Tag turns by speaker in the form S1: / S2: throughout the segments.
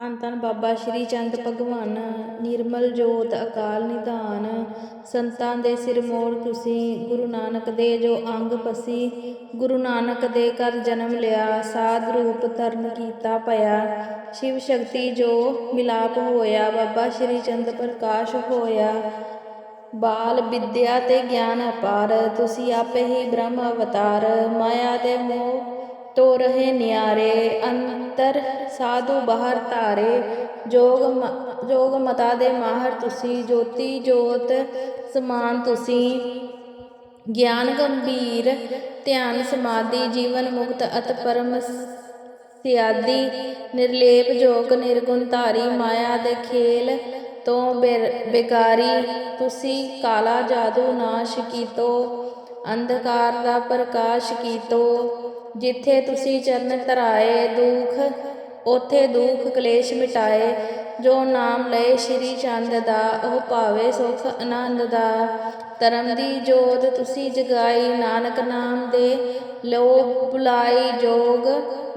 S1: ਧੰਨ ਧੰਨ ਬਾਬਾ ਸ਼੍ਰੀ ਚੰਦ ਭਗਵਾਨ, ਨਿਰਮਲ ਜੋਤ ਅਕਾਲ ਨਿਧਾਨ, ਸੰਤਾਂ ਦੇ ਸਿਰ ਮੋੜ ਤੁਸੀਂ, ਗੁਰੂ ਨਾਨਕ ਦੇ ਜੋ ਅੰਗ ਪਸੀ, ਗੁਰੂ ਨਾਨਕ ਦੇ ਘਰ ਜਨਮ ਲਿਆ, ਸਾਧ ਰੂਪ ਧਰਨ ਕੀਤਾ ਭਇਆ, ਸ਼ਿਵ ਸ਼ਕਤੀ ਜੋ ਮਿਲਾਪ ਹੋਇਆ, ਬਾਬਾ ਸ਼੍ਰੀ ਚੰਦ ਪ੍ਰਕਾਸ਼ ਹੋਇਆ, ਬਾਲ ਵਿਦਿਆ ਤੇ ਗਿਆਨ ਅਪਾਰ, ਤੁਸੀਂ ਆਪੇ ਹੀ ਬ੍ਰਹਮ ਅਵਤਾਰ, ਮਾਇਆ ਦੇ ਮੋਹ ਤੋ ਰਹੇ ਨਿਆਰੇ, ਅੰਤਰ ਸਾਧੂ ਬਾਹਰ ਧਾਰੇ। ਜੋਗ ਜੋਗ ਮਤਾ ਦੇ ਮਾਹਰ ਤੁਸੀਂ, ਜੋਤੀ ਜੋਤ ਸਮਾਨ ਤੁਸੀਂ। ਗਿਆਨ ਗੰਭੀਰ, ਧਿਆਨ ਸਮਾਧੀ, ਜੀਵਨ ਮੁਕਤ ਅਤ ਪਰਮ ਸਿਆਦੀ। ਨਿਰਲੇਪ ਜੋਗ ਨਿਰਗੁਣ ਧਾਰੀ, ਮਾਇਆ ਦੇ ਖੇਲ ਤੋਂ ਬੇਰ- ਬੇਕਾਰੀ ਤੁਸੀਂ ਕਾਲਾ ਜਾਦੂ ਨਾਸ਼ ਕੀਤੋ, ਅੰਧਕਾਰ ਦਾ ਪ੍ਰਕਾਸ਼ ਕੀਤੋ। ਜਿੱਥੇ ਤੁਸੀਂ ਚਰਨ ਧਰਾਏ ਦੁਖ, ਉਥੇ ਦੁਖ ਕਲੇਸ਼ ਮਿਟਾਏ। ਜੋ ਨਾਮ ਲਏ ਸ਼੍ਰੀ ਚੰਦ ਦਾ, ਉਹ ਭਾਵੇ ਸੁਖ ਆਨੰਦ ਦਾ। ਧਰਮ ਦੀ ਜੋਤ ਤੁਸੀਂ ਜਗਾਈ, ਨਾਨਕ ਨਾਮ ਦੇ ਲੋ ਬੁਲਾਈ ਜੋਗ।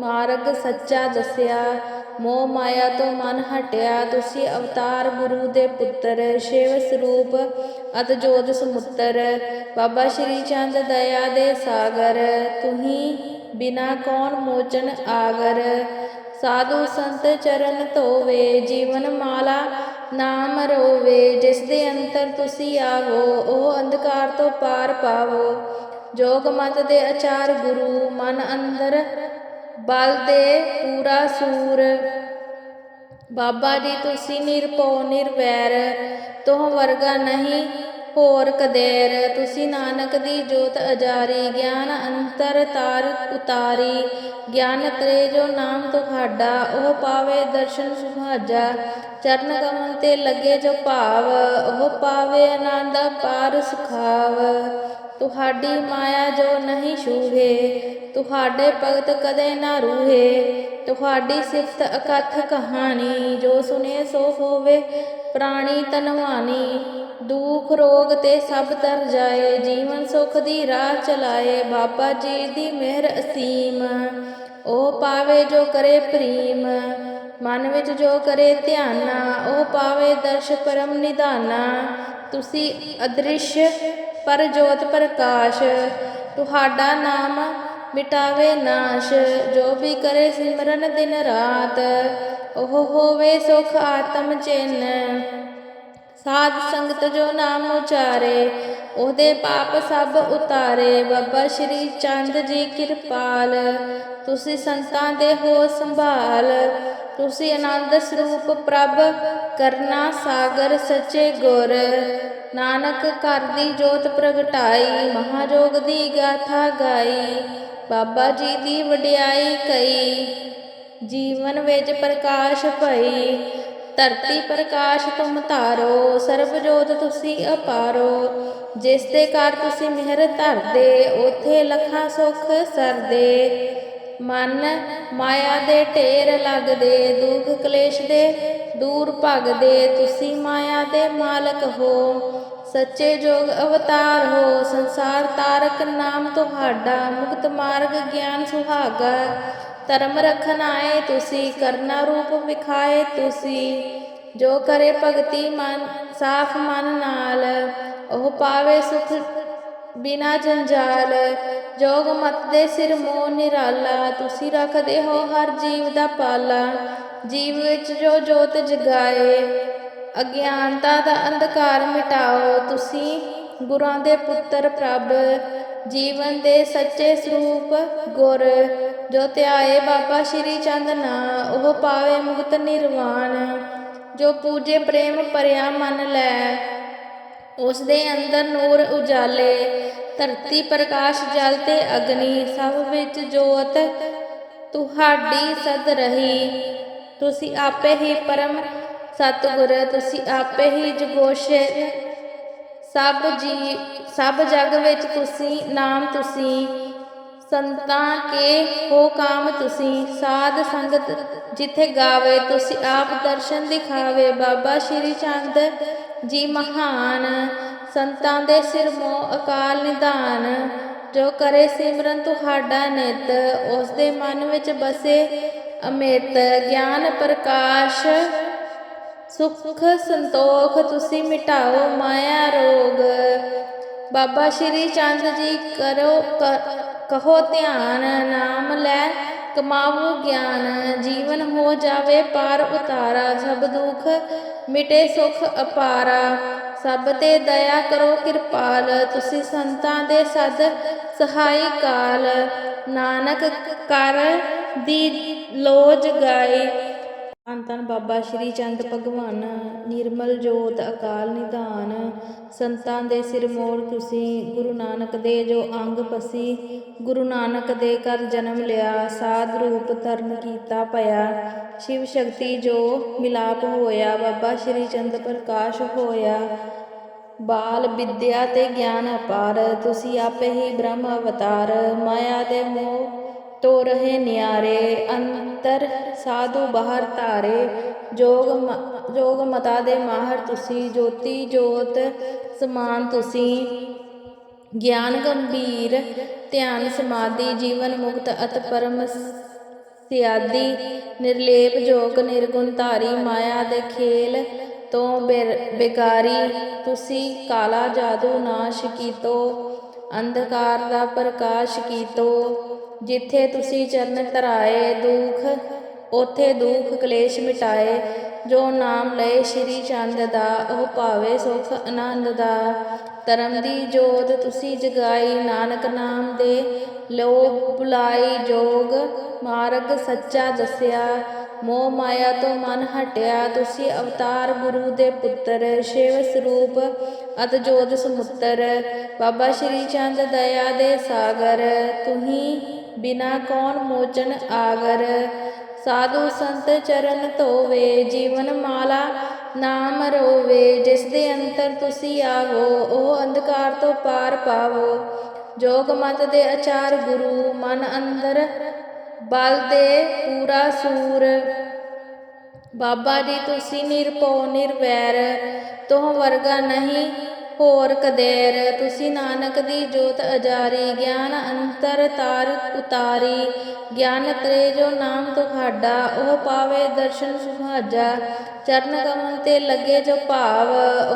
S1: ਮਾਰਗ ਸੱਚਾ ਦੱਸਿਆ, ਮੋਹ ਮਾਇਆ ਤੋਂ ਮਨ ਹਟਿਆ। ਤੁਸੀਂ ਅਵਤਾਰ ਗੁਰੂ ਦੇ ਪੁੱਤਰ, ਸ਼ਿਵ ਸਰੂਪ ਅਤ ਜੋਤ ਸਮੁੱਤਰ। ਬਾਬਾ ਸ਼੍ਰੀ ਚੰਦ ਦਇਆ ਦੇ ਸਾਗਰ ਤੁਹੀਂ ਬਿਨਾ ਕੌਣ ਮੋਚਨ ਆਗਰ। ਸਾਧੂ ਸੰਤ ਚਰਨ ਧੋਵੇ, ਜੀਵਨ ਮਾਲਾ ਨਾਮ ਰੋਵੇ। ਜਿਸ ਦੇ ਅੰਤਰ ਤੁਸੀਂ ਆਵੋ, ਉਹ ਅੰਧਕਾਰ ਤੋਂ ਪਾਰ ਪਾਵੋ। ਜੋਗ ਮਤ ਦੇ ਆਚਾਰ ਗੁਰੂ, ਮਨ ਅੰਦਰ ਬਲ ਦੇ ਪੂਰਾ ਸੂਰ। ਬਾਬਾ ਜੀ, ਤੁਸੀਂ ਨਿਰਭਉ, ਨਿਰਵੈਰ। ਤੋਹ ਵਰਗਾ ਨਹੀਂ ਹੋਰ ਕਦੇਰ, ਤੁਸੀਂ ਨਾਨਕ ਦੀ ਜੋਤ ਅਜਾਰੀ, ਗਿਆਨ ਅੰਤਰ ਤਾਰ ਉਤਾਰੀ। ਗਿਆਨ ਤਰੇ ਜੋ ਨਾਮ ਤੁਹਾਡਾ, ਉਹ ਪਾਵੇ ਦਰਸ਼ਨ ਸੁਹਾਜਾ ਚਰਨ ਕਮਲ ਤੇ ਲੱਗੇ ਜੋ ਭਾਵ, ਉਹ ਪਾਵੇ ਆਨੰਦ ਪਾਰ ਸੁਖਾਵ। ਤੁਹਾਡੀ ਮਾਇਆ ਜੋ ਨਹੀਂ ਛੂਹੇ, ਤੁਹਾਡੇ ਭਗਤ ਕਦੇ ਨਾ ਰੂਹੇ। ਤੁਹਾਡੀ ਸਿਫਤ ਅਕਥ ਕਹਾਣੀ ਜੋ ਸੁਨੇ ਸੋ ਹੋਵੇ, ਪ੍ਰਾਣੀ ਤਨਵਾਨੀ ਦੁਖ ਰੋਗ ਤੇ ਸਭ ਤਰ ਜਾਏ, ਜੀਵਨ ਸੁਖ ਦੀ ਰਾਹ ਚਲਾਏ, ਬਾਬਾ ਜੀ ਦੀ ਮਿਹਰ ਅਸੀਮ। ਉਹ ਪਾਵੇ ਜੋ ਕਰੇ ਪ੍ਰੀਮ, ਮਨ ਵਿੱਚ ਜੋ ਕਰੇ ਧਿਆਨਾ, ਉਹ ਪਾਵੇ ਦਰਸ਼ ਪਰਮ ਨਿਧਾਨਾ। ਤੁਸੀਂ ਅਦ੍ਰਿਸ਼ ਪਰ ਜੋਤ ਪ੍ਰਕਾਸ਼, ਤੁਹਾਡਾ ਨਾਮ ਮਿਟਾਵੇ ਨਾਸ਼, ਜੋ ਵੀ ਕਰੇ ਸਿਮਰਨ ਦਿਨ ਰਾਤ, ਉਹ ਹੋਵੇ ਸੁਖ ਆਤਮ ਚਿੰਨ। ਸਾਧ ਸੰਗਤ ਜੋ ਨਾਮ ਉਚਾਰੇ, ਉਹਦੇ ਪਾਪ ਸਭ ਉਤਾਰੇ। ਬਾਬਾ ਸ਼੍ਰੀ ਚੰਦ ਜੀ ਕਿਰਪਾਲ, ਤੁਸੀਂ ਸੰਤਾਂ ਦੇ ਹੋ ਸੰਭਾਲ। ਤੁਸੀਂ ਆਨੰਦ ਸਰੂਪ ਪ੍ਰਭ ਕਰਨਾ ਸਾਗਰ ਸੱਚੇ ਗੁਰ। ਨਾਨਕ ਘਰ ਦੀ ਜੋਤ ਪ੍ਰਗਟਾਈ, ਮਹਾਜੋਗ ਦੀ ਗਾਥਾ ਗਾਈ। ਬਾਬਾ ਜੀ ਦੀ ਵਡਿਆਈ ਕਈ, ਜੀਵਨ ਵਿੱਚ ਪ੍ਰਕਾਸ਼ ਭਈ ਧਰਤੀ ਪ੍ਰਕਾਸ਼ ਤੁਮ ਧਾਰੋ, ਸਰਬ ਜੋਤ ਤੁਸੀਂ ਅਪਾਰੋ। ਜਿਸ ਦੇ ਘਰ ਤੁਸੀਂ ਮਿਹਰ ਧਰਦੇ, ਉਥੇ ਲੱਖਾਂ ਸੁਖ ਸਰਦੇ। ਮਨ ਮਾਇਆ ਦੇ ਢੇਰ ਲੱਗਦੇ, ਦੁੱਖ ਕਲੇਸ਼ ਦੇ ਦੂਰ ਭਗਦੇ। ਤੁਸੀਂ ਮਾਇਆ ਦੇ ਮਾਲਕ ਹੋ, ਸੱਚੇ ਜੋਗ ਅਵਤਾਰ ਹੋ। ਸੰਸਾਰ ਤਾਰਕ ਨਾਮ ਤੁਹਾਡਾ, ਮੁਕਤ ਮਾਰਗ, ਗਿਆਨ ਸੁਹਾਗਾ। ਧਰਮ ਰਖਣ ਆਏ ਤੁਸੀਂ ਕਰਨਾ ਰੂਪ ਵਿਖਾਏ, ਤੁਸੀਂ ਜੋ ਕਰੇ ਭਗਤੀ ਮਨ, ਸਾਫ਼ ਮਨ ਨਾਲ। ਉਹ ਪਾਵੇ ਸੁਖ ਬਿਨਾ ਜੰਜਾਲ, ਜੋਗ ਮਤ ਦੇ ਸਿਰ ਮੋਹ ਨਿਰਾਲਾ। ਤੁਸੀਂ ਰੱਖਦੇ ਹੋ ਹਰ ਜੀਵ ਦਾ ਪਾਲਾ, ਜੀਵ ਵਿੱਚ ਜੋ ਜੋਤ ਜਗਾਏ। ਅਗਿਆਨਤਾ ਦਾ ਅੰਧਕਾਰ ਮਿਟਾਓ, ਤੁਸੀਂ ਗੁਰਾਂ ਦੇ ਪੁੱਤਰ ਪ੍ਰਭ। ਜੀਵਨ ਦੇ ਸੱਚੇ ਸਰੂਪ ਗੁਰ ਜੋ ਧਿਆਏ ਬਾਬਾ ਸ਼੍ਰੀ ਚੰਦ ਨਾ, ਉਹ ਪਾਵੇ ਮੁਕਤ ਨਿਰਵਾਣ। ਜੋ ਪੂਜੇ ਪ੍ਰੇਮ ਭਰਿਆ ਮਨ ਲੈ ਉਸ ਦੇ ਅੰਦਰ ਨੂਰ ਉਜਾਲੇ। ਧਰਤੀ ਪ੍ਰਕਾਸ਼ ਜਲ ਤੇ ਅਗਨੀ, ਸਭ ਵਿੱਚ ਜੋਤ ਤੁਹਾਡੀ ਸਦ ਰਹੀ। ਤੁਸੀਂ ਆਪੇ ਹੀ ਪਰਮ ਸਤਿਗੁਰ, ਤੁਸੀਂ ਆਪੇ ਹੀ ਜਗੋਸ਼ੇ। ਸਭ ਜੀ, ਸਭ ਜਗ ਵਿੱਚ ਤੁਸੀਂ, ਨਾਮ ਤੁਸੀਂ। ਸੰਤਾਂ ਕੇ ਹੋ ਕਾਮ ਤੁਸੀਂ, ਸਾਧ ਸੰਗਤ, ਜਿੱਥੇ ਗਾਵੇ ਤੁਸੀਂ ਆਪ ਦਰਸ਼ਨ ਦਿਖਾਵੇ। ਬਾਬਾ ਸ਼੍ਰੀ ਚੰਦ ਜੀ ਮਹਾਨ, ਸੰਤਾਂ ਦੇ ਸਿਰ ਮੋਹ ਅਕਾਲ ਨਿਧਾਨ, ਜੋ ਕਰੇ ਸਿਮਰਨ ਤੁਹਾਡਾ ਨਿਤ, ਉਸ ਦੇ ਮਨ ਵਿੱਚ ਬਸੇ ਅਮਿਤ। ਗਿਆਨ ਪ੍ਰਕਾਸ਼, ਸੁਖ ਸੰਤੋਖ ਤੁਸੀਂ ਮਿਟਾਓ ਮਾਇਆ ਰੋਗ। ਬਾਬਾ ਸ਼੍ਰੀ ਚੰਦ ਜੀ ਕਰੋ ਕ- ਕਹੋ ਧਿਆਨ ਨਾਮ ਲੈ ਕਮਾਵੋ ਗਿਆਨ, ਜੀਵਨ ਹੋ ਜਾਵੇ ਪਾਰ ਉਤਾਰਾ, ਸਭ ਦੁੱਖ ਮਿਟੇ ਸੁਖ ਅਪਾਰਾ। ਸਭ ਤੇ ਦਇਆ ਕਰੋ ਕਿਰਪਾਲ, ਤੁਸੀਂ ਸੰਤਾਂ ਦੇ ਸਦ ਸਹਾਈ ਕਾਲ। ਨਾਨਕ ਕਰ ਦੀ ਲੋਜ ਗਾਈ ਧੰਨ ਧੰਨ ਬਾਬਾ ਸ਼੍ਰੀ ਚੰਦ ਭਗਵਾਨ, ਨਿਰਮਲ ਜੋਤ ਅਕਾਲ ਨਿਧਾਨ, ਸੰਤਾਂ ਦੇ ਸਿਰ ਮੋੜ ਤੁਸੀਂ, ਗੁਰੂ ਨਾਨਕ ਦੇ ਜੋ ਅੰਗ ਪਸੀ, ਗੁਰੂ ਨਾਨਕ ਦੇ ਘਰ ਜਨਮ ਲਿਆ, ਸਾਧ ਰੂਪ ਧਰਨ ਕੀਤਾ ਭਇਆ, ਸ਼ਿਵ ਸ਼ਕਤੀ ਜੋ ਮਿਲਾਪ ਹੋਇਆ, ਬਾਬਾ ਸ਼੍ਰੀ ਚੰਦ ਪ੍ਰਕਾਸ਼ ਹੋਇਆ, ਬਾਲ ਵਿਦਿਆ ਤੇ ਗਿਆਨ ਅਪਾਰ, ਤੁਸੀਂ ਆਪੇ ਹੀ ਬ੍ਰਹਮ ਅਵਤਾਰ, ਮਾਇਆ ਦੇ ਮੋਹ ਤੋ ਰਹੇ ਨਿਆਰੇ, ਅੰਤਰ ਸਾਧੂ ਬਾਹਰ ਧਾਰੇ। ਜੋਗ ਜੋਗ ਮਤਾ ਦੇ ਮਾਹਰ ਤੁਸੀਂ, ਜੋਤੀ ਜੋਤ ਸਮਾਨ ਤੁਸੀਂ। ਗਿਆਨ ਗੰਭੀਰ, ਧਿਆਨ ਸਮਾਧੀ, ਜੀਵਨ ਮੁਕਤ ਅਤ ਪਰਮ ਸਿਆਦੀ। ਨਿਰਲੇਪ ਜੋਗ ਨਿਰਗੁਣ ਧਾਰੀ, ਮਾਇਆ ਦੇ ਖੇਲ ਤੋਂ ਬੇਰ- ਬੇਕਾਰੀ। ਤੁਸੀਂ ਕਾਲਾ ਜਾਦੂ ਨਾਸ਼ ਕੀਤੋ, ਅੰਧਕਾਰ ਦਾ ਪ੍ਰਕਾਸ਼ ਕੀਤੋ। ਜਿੱਥੇ ਤੁਸੀਂ ਚਰਨ ਧਰਾਏ ਦੁਖ, ਉਥੇ ਦੁਖ ਕਲੇਸ਼ ਮਿਟਾਏ। ਜੋ ਨਾਮ ਲਏ ਸ਼੍ਰੀ ਚੰਦ ਦਾ, ਉਹ ਭਾਵੇ ਸੁਖ ਆਨੰਦ ਦਾ। ਧਰਮ ਦੀ ਜੋਤ ਤੁਸੀਂ ਜਗਾਈ, ਨਾਨਕ ਨਾਮ ਦੇ ਲੋ ਬੁਲਾਈ ਜੋਗ। ਮਾਰਗ ਸੱਚਾ ਦੱਸਿਆ, ਮੋਹ ਮਾਇਆ ਤੋਂ ਮਨ ਹਟਿਆ। ਤੁਸੀਂ ਅਵਤਾਰ ਗੁਰੂ ਦੇ ਪੁੱਤਰ, ਸ਼ਿਵ ਸਰੂਪ, ਅਤ ਜੋਤ ਸਮੁੱਤਰ। ਬਾਬਾ ਸ਼੍ਰੀ ਚੰਦ ਦਇਆ ਦੇ ਸਾਗਰ ਤੁਹੀਂ ਬਿਨਾ ਕੌਣ ਮੋਚਨ ਆਗਰ ਸਾਧੂ ਸੰਤ ਚਰਨ ਧੋਵੇ, ਜੀਵਨ ਮਾਲਾ ਨਾਮ ਰੋਵੇ। ਜਿਸ ਦੇ ਅੰਤਰ ਤੁਸੀਂ ਆਵੋ, ਉਹ ਅੰਧਕਾਰ ਤੋਂ ਪਾਰ ਪਾਵੋ। ਜੋਗ ਮਤ ਦੇ ਆਚਾਰ ਗੁਰੂ, ਮਨ ਅੰਦਰ ਬਲ ਦੇ ਪੂਰਾ ਸੂਰ। ਬਾਬਾ ਜੀ, ਤੁਸੀਂ ਨਿਰਭਉ, ਨਿਰਵੈਰ। ਤੋਹ ਵਰਗਾ ਨਹੀਂ ਹੋਰ ਕਦੇਰ, ਤੁਸੀਂ ਨਾਨਕ ਦੀ ਜੋਤ ਅਜਾਰੀ, ਗਿਆਨ ਅੰਤਰ ਤਾਰ ਉਤਾਰੀ। ਗਿਆਨ ਤਰੇ ਜੋ ਨਾਮ ਤੁਹਾਡਾ, ਉਹ ਪਾਵੇ ਦਰਸ਼ਨ ਸੁਭਾਜਾ। ਚਰਨ ਕਮਲ ਤੇ ਲੱਗੇ ਜੋ ਭਾਵ,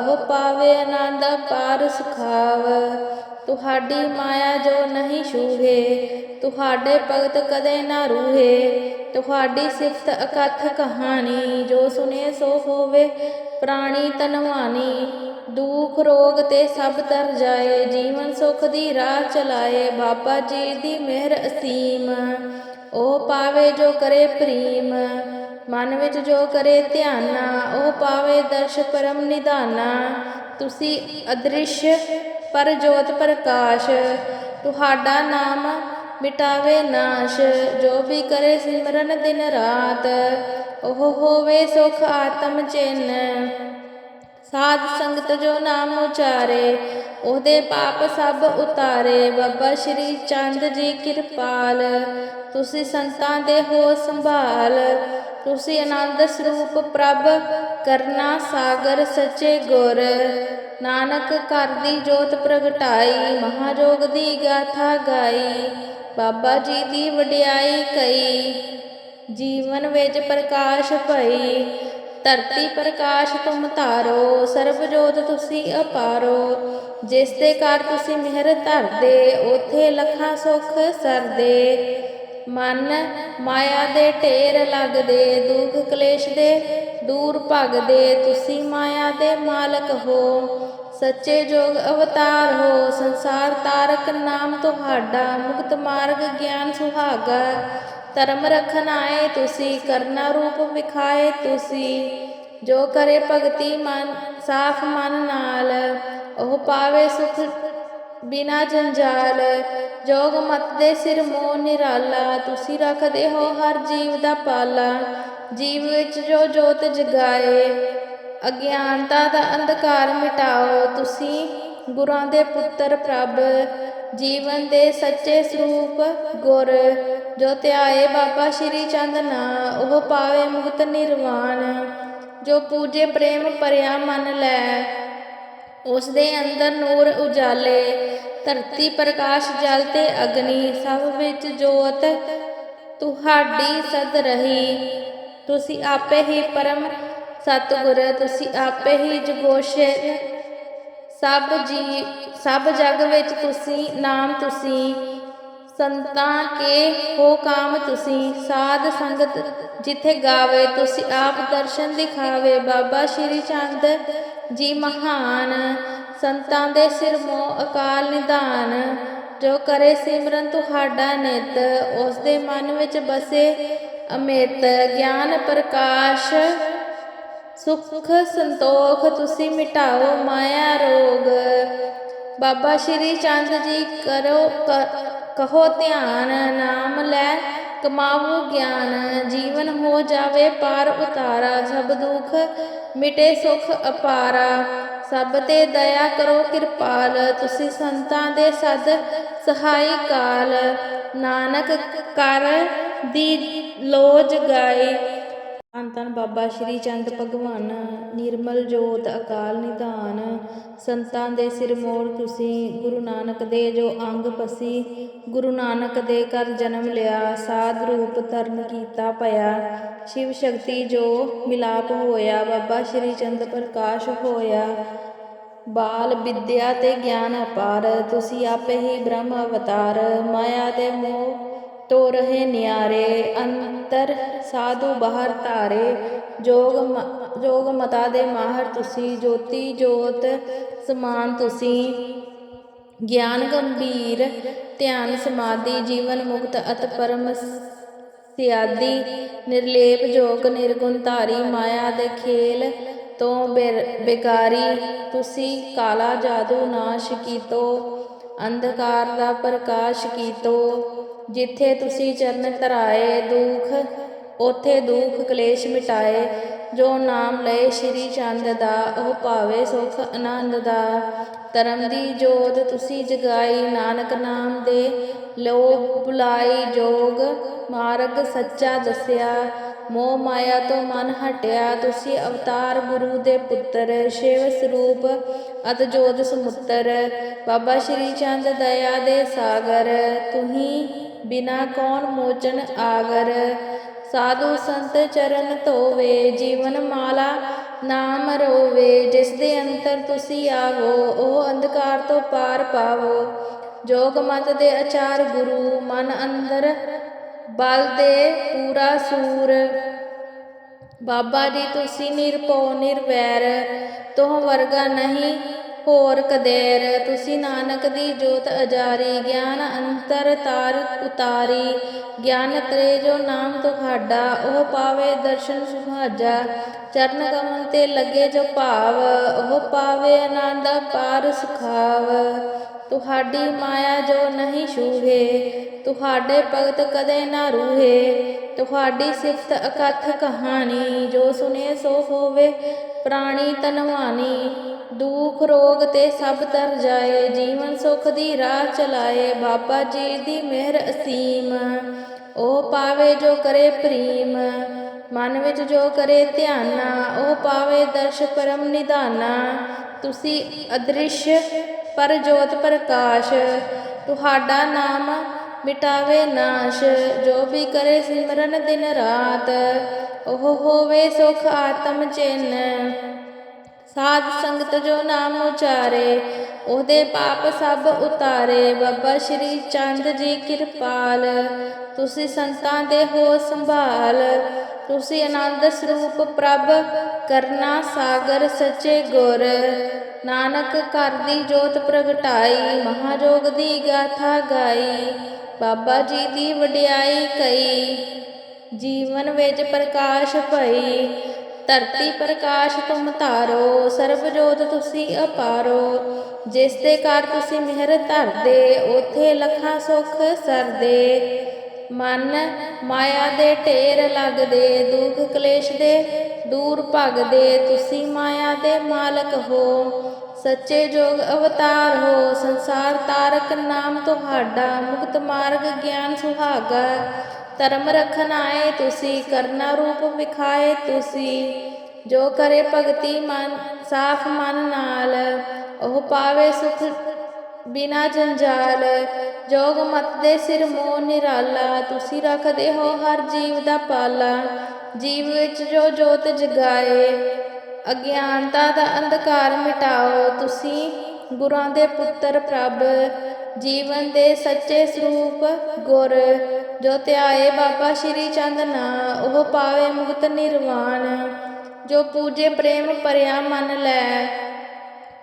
S1: ਉਹ ਪਾਵੇ ਆਨੰਦ ਪਾਰ ਸੁਖਾਵ। ਤੁਹਾਡੀ ਮਾਇਆ ਜੋ ਨਹੀਂ ਛੂਹੇ, ਤੁਹਾਡੇ ਭਗਤ ਕਦੇ ਨਾ ਰੂਹੇ। ਤੁਹਾਡੀ ਸਿਫਤ ਅਕਥ ਕਹਾਣੀ, ਜੋ ਸੁਨੇ ਸੋ ਹੋਵੇ, ਪ੍ਰਾਣੀ ਤਨਵਾਨੀ ਦੁਖ ਰੋਗ ਤੇ ਸਭ ਤਰ ਜਾਏ, ਜੀਵਨ ਸੁਖ ਦੀ ਰਾਹ ਚਲਾਏ, ਬਾਬਾ ਜੀ ਦੀ ਮਿਹਰ ਅਸੀਮ। ਉਹ ਪਾਵੇ ਜੋ ਕਰੇ ਪ੍ਰੀਮ, ਮਨ ਵਿੱਚ ਜੋ ਕਰੇ ਧਿਆਨਾ, ਉਹ ਪਾਵੇ ਦਰਸ਼ ਪਰਮ ਨਿਧਾਨਾ ਤੁਸੀਂ ਅਦ੍ਰਿਸ਼ ਪਰ ਜੋਤ ਪ੍ਰਕਾਸ਼, ਤੁਹਾਡਾ ਨਾਮ ਮਿਟਾਵੇ ਨਾਸ਼, ਜੋ ਵੀ ਕਰੇ ਸਿਮਰਨ ਦਿਨ ਰਾਤ, ਉਹ ਹੋਵੇ ਸੁਖ ਆਤਮ ਚਿੰਨ। ਸਾਧ ਸੰਗਤ ਜੋ ਨਾਮ ਉਚਾਰੇ, ਉਹਦੇ ਪਾਪ ਸਭ ਉਤਾਰੇ। ਬਾਬਾ ਸ਼੍ਰੀ ਚੰਦ ਜੀ ਕਿਰਪਾਲ, ਤੁਸੀਂ ਸੰਤਾਂ ਦੇ ਹੋ ਸੰਭਾਲ। ਤੁਸੀਂ ਆਨੰਦ ਸਰੂਪ ਪ੍ਰਭ ਕਰਨਾ ਸਾਗਰ ਸੱਚੇ ਗੁਰ। ਨਾਨਕ ਘਰ ਦੀ ਜੋਤ ਪ੍ਰਗਟਾਈ, ਮਹਾਜੋਗ ਦੀ ਗਾਥਾ ਗਾਈ। ਬਾਬਾ ਜੀ ਦੀ ਵਡਿਆਈ ਕਈ, ਜੀਵਨ ਵਿੱਚ ਪ੍ਰਕਾਸ਼ ਭਈ। ਧਰਤੀ ਪ੍ਰਕਾਸ਼ ਤੁਮ ਧਾਰੋ ਸਰਬ ਜੋਤ ਤੁਸੀਂ ਅਪਾਰੋ। ਜਿਸ ਦੇ ਘਰ ਤੁਸੀਂ ਮਿਹਰ ਧਰਦੇ, ਉਥੇ ਲੱਖਾਂ ਸੁਖ ਸਰਦੇ। ਮਨ ਮਾਇਆ ਦੇ ਢੇਰ ਲੱਗਦੇ, ਦੁੱਖ ਕਲੇਸ਼ ਦੇ ਦੂਰ ਭਗਦੇ। ਤੁਸੀਂ ਮਾਇਆ ਦੇ ਮਾਲਕ ਹੋ। ਸੱਚੇ ਜੋਗ ਅਵਤਾਰ ਹੋ, ਸੰਸਾਰ ਤਾਰਕ ਨਾਮ ਤੁਹਾਡਾ, ਮੁਕਤ ਮਾਰਗ ਗਿਆਨ ਸੁਹਾਗਾ। ਧਰਮ ਰਖਨ ਆਏ ਤੁਸੀਂ, ਕਰਨਾ ਰੂਪ ਵਿਖਾਏ ਤੁਸੀਂ। ਜੋ ਕਰੇ ਭਗਤੀ ਮਨ, ਸਾਫ਼ ਮਨ ਨਾਲ, ਉਹ ਪਾਵੇ ਸੁਖ ਬਿਨਾ ਜੰਜਾਲ। ਜੋਗ ਮਤ ਦੇ ਸਿਰ ਮੋਹ ਨਿਰਾਲਾ, ਤੁਸੀਂ ਰੱਖਦੇ ਹੋ ਹਰ ਜੀਵ ਦਾ ਪਾਲਾ। ਜੀਵ ਵਿੱਚ ਜੋ ਜੋਤ ਜਗਾਏ ਅਗਿਆਨਤਾ ਦਾ ਅੰਧਕਾਰ ਮਿਟਾਓ। ਤੁਸੀਂ ਗੁਰਾਂ ਦੇ ਪੁੱਤਰ ਪ੍ਰਭ, ਜੀਵਨ ਦੇ ਸੱਚੇ ਸਰੂਪ ਗੁਰ, ਜੋ ਧਿਆਏ ਬਾਬਾ ਸ਼੍ਰੀ ਚੰਦ ਨਾ, ਉਹ ਪਾਵੇ ਮੁਕਤ ਨਿਰਵਾਣ, ਜੋ ਪੂਜੇ ਪ੍ਰੇਮ ਭਰਿਆ ਮਨ ਲੈ, ਉਸ ਦੇ ਅੰਦਰ ਨੂਰ ਉਜਾਲੇ, ਧਰਤੀ ਪ੍ਰਕਾਸ਼ ਜਲ ਤੇ ਅਗਨੀ, ਸਭ ਵਿੱਚ ਜੋਤ ਤੁਹਾਡੀ ਸਦ ਰਹੀ। ਤੁਸੀਂ ਆਪੇ ਹੀ ਪਰਮ ਸਤਿਗੁਰ, ਤੁਸੀਂ ਆਪੇ ਹੀ ਜਗੋਸ਼ ਸਭ ਜੀ, ਸਭ ਜਗ ਵਿੱਚ ਤੁਸੀਂ, ਨਾਮ ਤੁਸੀਂ, ਸੰਤਾਂ ਕੇ ਹੋ ਕਾਮ ਤੁਸੀਂ। ਸਾਧ ਸੰਗਤ ਜਿੱਥੇ ਗਾਵੇ, ਤੁਸੀਂ ਆਪ ਦਰਸ਼ਨ ਦਿਖਾਵੇ। ਬਾਬਾ ਸ਼੍ਰੀ ਚੰਦ ਜੀ ਮਹਾਨ, ਸੰਤਾਂ ਦੇ ਸਿਰ ਮੋਹ ਅਕਾਲ ਨਿਧਾਨ। ਜੋ ਕਰੇ ਸਿਮਰਨ ਤੁਹਾਡਾ ਨਿਤ ਉਸ ਦੇ ਮਨ ਵਿੱਚ ਬਸੇ ਅਮਿਤ। ਗਿਆਨ ਪ੍ਰਕਾਸ਼ ਸੁਖ ਸੰਤੋਖ ਤੁਸੀਂ ਮਿਟਾਓ ਮਾਇਆ ਰੋਗ। ਬਾਬਾ ਸ਼੍ਰੀ ਚੰਦ ਜੀ ਕਰੋ ਕ- ਕਹੋ ਧਿਆਨ, ਨਾਮ ਲੈ ਕਮਾਵੋ ਗਿਆਨ। ਜੀਵਨ ਹੋ ਜਾਵੇ ਪਾਰ ਉਤਾਰਾ, ਸਭ ਦੁੱਖ ਮਿਟੇ ਸੁਖ ਅਪਾਰਾ। ਸਭ ਤੇ ਦਇਆ ਕਰੋ ਕਿਰਪਾਲ, ਤੁਸੀਂ ਸੰਤਾਂ ਦੇ ਸਦ ਸਹਾਈ ਕਾਲ। ਨਾਨਕ ਕਰ ਦੀ ਲੋਜ ਗਾਈ ਧੰਨ ਧੰਨ ਬਾਬਾ ਸ਼੍ਰੀ ਚੰਦ ਭਗਵਾਨ, ਨਿਰਮਲ ਜੋਤ ਅਕਾਲ ਨਿਧਾਨ, ਸੰਤਾਂ ਦੇ ਸਿਰ ਮੋੜ ਤੁਸੀਂ, ਗੁਰੂ ਨਾਨਕ ਦੇ ਜੋ ਅੰਗ ਪਸੀ, ਗੁਰੂ ਨਾਨਕ ਦੇ ਘਰ ਜਨਮ ਲਿਆ, ਸਾਧ ਰੂਪ ਧਰਨ ਕੀਤਾ ਭਇਆ ਸ਼ਿਵ ਸ਼ਕਤੀ ਜੋ ਮਿਲਾਪ ਹੋਇਆ, ਬਾਬਾ ਸ਼੍ਰੀ ਚੰਦ ਪ੍ਰਕਾਸ਼ ਹੋਇਆ, ਬਾਲ ਵਿਦਿਆ ਤੇ ਗਿਆਨ ਅਪਾਰ, ਤੁਸੀਂ ਆਪੇ ਹੀ ਬ੍ਰਹਮ ਅਵਤਾਰ, ਮਾਇਆ ਦੇ ਮੋਹ ਤੋ ਰਹੇ ਨਿਆਰੇ, ਅੰਤਰ ਸਾਧੂ ਬਾਹਰ ਧਾਰੇ, ਜੋਗ ਜੋਗ ਮਤਾ ਦੇ ਮਾਹਰ ਤੁਸੀਂ, ਜੋਤੀ ਜੋਤ ਸਮਾਨ ਤੁਸੀਂ, ਗਿਆਨ ਗੰਭੀਰ, ਧਿਆਨ ਸਮਾਧੀ, ਜੀਵਨ ਮੁਕਤ ਅਤ ਪਰਮ ਸਿਆਦੀ, ਨਿਰਲੇਪ ਜੋਗ ਨਿਰਗੁਣ ਧਾਰੀ, ਮਾਇਆ ਦੇ ਖੇਲ ਤੋਂ ਬੇਰ- ਬੇਕਾਰੀ, ਤੁਸੀਂ ਕਾਲਾ ਜਾਦੂ ਨਾਸ਼ ਕੀਤੋ, ਅੰਧਕਾਰ ਦਾ ਪ੍ਰਕਾਸ਼ ਕੀਤੋ ਜਿੱਥੇ ਤੁਸੀਂ ਚਰਨ ਧਰਾਏ ਦੁਖ, ਉਥੇ ਦੁਖ ਕਲੇਸ਼ ਮਿਟਾਏ। ਜੋ ਨਾਮ ਲਏ ਸ਼੍ਰੀ ਚੰਦ ਦਾ, ਉਹ ਭਾਵੇ ਸੁਖ ਆਨੰਦ ਦਾ। ਧਰਮ ਦੀ ਜੋਤ ਤੁਸੀਂ ਜਗਾਈ, ਨਾਨਕ ਨਾਮ ਦੇ। ਲੋ ਬੁਲਾਈ ਜੋਗ, ਮਾਰਗ ਸੱਚਾ ਦੱਸਿਆ। ਮੋਹ ਮਾਇਆ ਤੋਂ ਮਨ ਹਟਿਆ, ਤੁਸੀਂ ਅਵਤਾਰ ਗੁਰੂ ਦੇ ਪੁੱਤਰ, ਸ਼ਿਵ ਸਰੂਪ ਅਤ ਜੋਤ ਸਮੁੱਤਰ, ਬਾਬਾ ਸ਼੍ਰੀ ਚੰਦ ਦਇਆ ਦੇ ਸਾਗਰ ਤੁਹੀ ਬਿਨਾ ਕੌਣ ਮੋਚਨ ਆਗਰ। ਸਾਧੂ ਸੰਤ ਚਰਨ ਧੋਵੇ, ਜੀਵਨ ਮਾਲਾ ਨਾਮ ਰੋਵੇ, ਜਿਸ ਦੇ ਅੰਤਰ ਤੁਸੀਂ ਆਵੋ, ਉਹ ਅੰਧਕਾਰ ਤੋਂ ਪਾਰ ਪਾਵੋ। ਜੋਗ ਮਤ ਦੇ ਆਚਾਰ ਗੁਰੂ, ਮਨ ਅੰਦਰ ਬਲ ਦੇ ਪੂਰਾ ਸੂਰ। ਬਾਬਾ ਜੀ, ਤੁਸੀਂ ਨਿਰਭਉ, ਨਿਰਵੈਰ, ਤੋਹ ਵਰਗਾ ਨਹੀਂ ਹੋਰ ਕਦੇਰ। ਤੁਸੀਂ ਨਾਨਕ ਦੀ ਜੋਤ ਅਜਾਰੀ, ਗਿਆਨ ਅੰਤਰ ਤਾਰ ਉਤਾਰੀ। ਗਿਆਨ ਤਰੇ ਜੋ ਨਾਮ ਤੁਹਾਡਾ, ਉਹ ਪਾਵੇ ਦਰਸ਼ਨ ਸੁਭਾਜਾ। ਚਰਨ ਕਮਲ ਤੇ ਲੱਗੇ ਜੋ ਭਾਵ, ਉਹ ਪਾਵੇ ਆਨੰਦ ਪਾਰ ਸੁਖਾਵ। ਤੁਹਾਡੀ ਮਾਇਆ ਜੋ ਨਹੀਂ ਛੂਹੇ, ਤੁਹਾਡੇ ਭਗਤ ਕਦੇ ਨਾ ਰੂਹੇ। ਤੁਹਾਡੀ ਸਿਫਤ ਅਕਥ ਕਹਾਣੀ ਜੋ ਸੁਨੇ ਸੋ ਹੋਵੇ, ਪ੍ਰਾਣੀ ਤਨਵਾਨੀ ਦੁਖ ਰੋਗ ਤੇ ਸਭ ਤਰ ਜਾਏ, ਜੀਵਨ ਸੁਖ ਦੀ ਰਾਹ ਚਲਾਏ, ਬਾਬਾ ਜੀ ਦੀ ਮਿਹਰ ਅਸੀਮ। ਉਹ ਪਾਵੇ ਜੋ ਕਰੇ ਪ੍ਰੀਮ, ਮਨ ਵਿੱਚ ਜੋ ਕਰੇ ਧਿਆਨਾ, ਉਹ ਪਾਵੇ ਦਰਸ਼ ਪਰਮ ਨਿਧਾਨਾ। ਤੁਸੀਂ ਅਦ੍ਰਿਸ਼ ਪਰ ਜੋਤ ਪ੍ਰਕਾਸ਼, ਤੁਹਾਡਾ ਨਾਮ ਮਿਟਾਵੇ ਨਾਸ਼। ਜੋ ਵੀ ਕਰੇ ਸਿਮਰਨ ਦਿਨ ਰਾਤ, ਉਹ ਹੋਵੇ ਸੁਖ ਆਤਮ ਚਿੰਨ। ਸਾਧ ਸੰਗਤ ਜੋ ਨਾਮ ਉਚਾਰੇ, ਉਹਦੇ ਪਾਪ ਸਭ ਉਤਾਰੇ। ਬਾਬਾ ਸ਼੍ਰੀ ਚੰਦ ਜੀ ਕਿਰਪਾਲ, ਤੁਸੀਂ ਸੰਤਾਂ ਦੇ ਹੋ ਸੰਭਾਲ। ਤੁਸੀਂ ਆਨੰਦ ਸਰੂਪ ਪ੍ਰਭ ਕਰਨਾ ਸਾਗਰ ਸੱਚੇ ਗੁਰ। ਨਾਨਕ ਘਰ ਦੀ ਜੋਤ ਪ੍ਰਗਟਾਈ, ਮਹਾਜੋਗ ਦੀ ਗਾਥਾ ਗਾਈ। ਬਾਬਾ ਜੀ ਦੀ ਵਡਿਆਈ ਕਈ, ਜੀਵਨ ਵਿੱਚ ਪ੍ਰਕਾਸ਼ ਭਈ। ਧਰਤੀ ਪ੍ਰਕਾਸ਼ ਤੁਮ ਧਾਰੋ ਸਰਬ ਜੋਤ ਤੁਸੀਂ ਅਪਾਰੋ। ਜਿਸ ਦੇ ਘਰ ਤੁਸੀਂ ਮਿਹਰ ਧਰਦੇ, ਉਥੇ ਲੱਖਾਂ ਸੁਖ ਸਰਦੇ। ਮਨ ਮਾਇਆ ਦੇ ਢੇਰ ਲੱਗਦੇ, ਦੁੱਖ ਕਲੇਸ਼ ਦੇ ਦੂਰ ਭਗਦੇ। ਤੁਸੀਂ ਮਾਇਆ ਦੇ ਮਾਲਕ ਹੋ, ਸੱਚੇ ਜੋਗ ਅਵਤਾਰ ਹੋ। ਸੰਸਾਰ ਤਾਰਕ ਨਾਮ ਤੁਹਾਡਾ, ਮੁਕਤ ਮਾਰਗ, ਗਿਆਨ ਸੁਹਾਗਾ। ਧਰਮ ਰਖਨ ਆਏ ਤੁਸੀਂ ਕਰਨਾ ਰੂਪ ਵਿਖਾਏ, ਤੁਸੀਂ ਜੋ ਕਰੇ ਭਗਤੀ ਮਨ, ਸਾਫ਼ ਮਨ ਨਾਲ। ਉਹ ਪਾਵੇ ਸੁਖ ਬਿਨਾ ਜੰਜਾਲ। ਜੋਗ ਮਤ ਦੇ ਸਿਰ ਮੋਹ ਨਿਰਾਲਾ। ਤੁਸੀਂ ਰੱਖਦੇ ਹੋ ਹਰ ਜੀਵ ਦਾ ਪਾਲਾ। ਜੀਵ ਵਿੱਚ ਜੋ ਜੋਤ ਜਗਾਏ, ਅਗਿਆਨਤਾ ਦਾ ਅੰਧਕਾਰ ਮਿਟਾਓ। ਤੁਸੀਂ ਗੁਰਾਂ ਦੇ ਪੁੱਤਰ ਪ੍ਰਭ। ਜੀਵਨ ਦੇ ਸੱਚੇ ਸਰੂਪ ਗੁਰ, ਜੋ ਧਿਆਏ ਬਾਬਾ ਸ਼੍ਰੀ ਚੰਦ ਨਾ, ਉਹ ਪਾਵੇ ਮੁਕਤ ਨਿਰਵਾਣ। ਜੋ ਪੂਜੇ ਪ੍ਰੇਮ ਭਰਿਆ ਮਨ ਲੈ,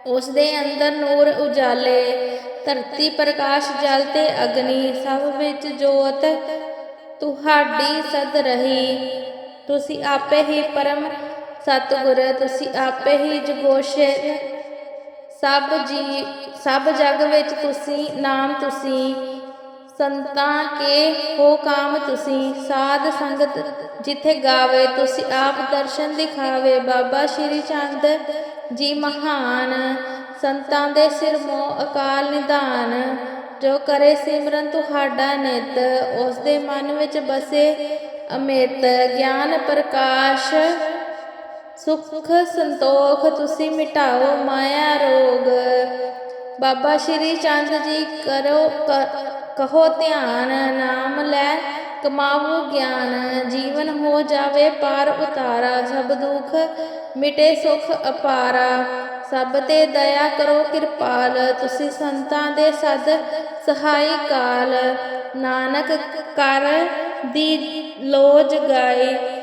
S1: ਉਸ ਦੇ ਅੰਦਰ ਨੂਰ ਉਜਾਲੇ। ਧਰਤੀ ਪ੍ਰਕਾਸ਼ ਜਲ ਤੇ ਅਗਨੀ, ਸਭ ਵਿੱਚ ਜੋਤ ਤੁਹਾਡੀ ਸਦ ਰਹੀ। ਤੁਸੀਂ ਆਪੇ ਹੀ ਪਰਮ ਸਤਿਗੁਰ, ਤੁਸੀਂ ਆਪੇ ਹੀ ਜਗੋਸ਼ੇ। ਸਭ ਜੀ, ਸਭ ਜਗ ਵਿੱਚ ਤੁਸੀਂ, ਨਾਮ ਤੁਸੀਂ, ਸੰਤਾਂ ਕੇ ਹੋ ਕਾਮ ਤੁਸੀਂ, ਸਾਧ ਸੰਗਤ ਜਿੱਥੇ ਗਾਵੇ, ਤੁਸੀਂ ਆਪ ਦਰਸ਼ਨ ਦਿਖਾਵੇ। ਬਾਬਾ ਸ਼੍ਰੀ ਚੰਦ ਜੀ ਮਹਾਨ, ਸੰਤਾਂ ਦੇ ਸਿਰ ਮੋਹ ਅਕਾਲ ਨਿਧਾਨ। ਜੋ ਕਰੇ ਸਿਮਰਨ ਤੁਹਾਡਾ ਨਿਤ ਉਸ ਦੇ ਮਨ ਵਿੱਚ ਬਸੇ ਅਮਿਤ। ਗਿਆਨ ਪ੍ਰਕਾਸ਼ ਸੁਖ ਸੰਤੋਖ ਤੁਸੀਂ ਮਿਟਾਓ ਮਾਇਆ ਰੋਗ। ਬਾਬਾ ਸ਼੍ਰੀ ਚੰਦ ਜੀ ਕਰੋ ਕ- ਕਹੋ ਧਿਆਨ, ਨਾਮ ਲੈ ਕਮਾਵੋ ਗਿਆਨ। ਜੀਵਨ ਹੋ ਜਾਵੇ ਪਾਰ ਉਤਾਰਾ, ਸਭ ਦੁੱਖ ਮਿਟੇ ਸੁਖ ਅਪਾਰਾ। ਸਭ ਤੇ ਦਇਆ ਕਰੋ ਕਿਰਪਾਲ, ਤੁਸੀਂ ਸੰਤਾਂ ਦੇ ਸਦ ਸਹਾਈ ਕਾਲ। ਨਾਨਕ ਕਰ ਦੀ ਲੋਜ ਗਾਈ